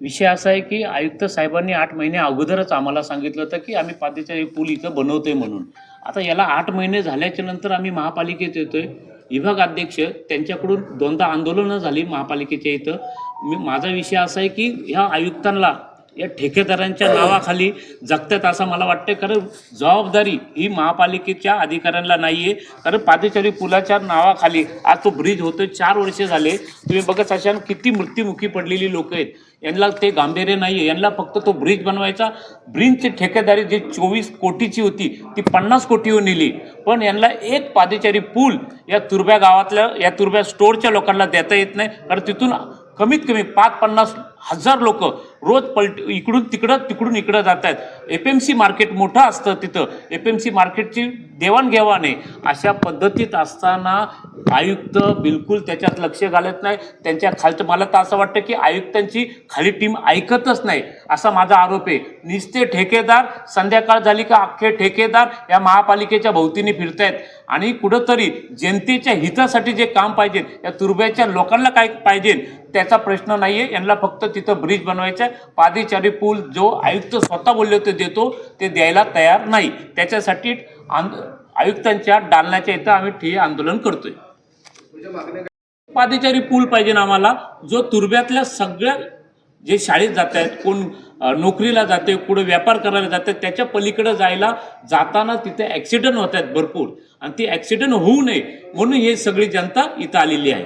विषय असा आहे की आयुक्त साहेबांनी आठ महिने अगोदरच आम्हाला सांगितलं होतं की आम्ही पादचारी पूल इथं बनवतोय म्हणून. आता याला आठ महिने झाल्याच्यानंतर आम्ही महापालिकेत येतोय. विभाग अध्यक्ष त्यांच्याकडून दोनदा आंदोलनं झाली महापालिकेच्या इथं. मी माझा विषय असा आहे की ह्या आयुक्तांना या ठेकेदारांच्या नावाखाली जगतात असं मला वाटतं कारण जबाबदारी ही महापालिकेच्या अधिकाऱ्यांना नाही आहे कारण पादचारी पुलाच्या नावाखाली आज तो ब्रिज होतो चार वर्ष झाले. तुम्ही बघत असाल किती मृत्युमुखी पडलेली लोक आहेत. यांना ते गांभीर्य नाही आहे यांना फक्त तो ब्रिज बनवायचा. ब्रिजची ठेकेदारी जी चोवीस कोटीची होती ती पन्नास कोटीवर नेली. पण यांना एक पादचारी पूल या तुरब्या गावातल्या या तुरब्या स्टोरच्या लोकांना देता येत नाही. कारण तिथून कमीत कमी पाच पन्नास हजार लोक रोज पलट इकडून तिकडं तिकडून इकडं जात आहेत एफ एम सी मार्केट मोठं असतं तिथं. एफ एम सी मार्केटची देवाणघेवाण आहे. अशा पद्धतीत असताना आयुक्त बिलकुल त्याच्यात लक्ष घालत नाही. त्यांच्या खालचं मला तर असं वाटतं की आयुक्तांची खाली टीम ऐकतच नाही. असा माझा आरोप आहे. निस्ते ठेकेदार संध्याकाळ झाली का अख्खे ठेकेदार या महापालिकेच्या भोवतीने फिरतायत. आणि कुठंतरी जनतेच्या हितासाठी जे काम पाहिजे या तुरब्याच्या लोकांना काय पाहिजे त्याचा प्रश्न नाही आहे यांना फक्त तिथं ब्रिज बनवायचं आहे. पादीचारी पूल जो आयुक्त स्वतः बोलले होते देतो ते द्यायला तयार नाही. त्याच्यासाठी आंद आयुक्तांच्या डालण्याच्या इथं आम्ही ठिय्या आंदोलन करतोय. पादचारी पूल पाहिजे ना आम्हाला जो तुर्ब्यातल्या सगळ्या जे शाळेत जात आहेत कोण नोकरीला जाते कुठं व्यापार करायला जाते त्याच्या पलीकडे जायला जाताना तिथे ॲक्सिडेंट होत आहेत भरपूर. आणि ती ॲक्सिडेंट होऊ नये म्हणून हे सगळी जनता इथं आलेली आहे.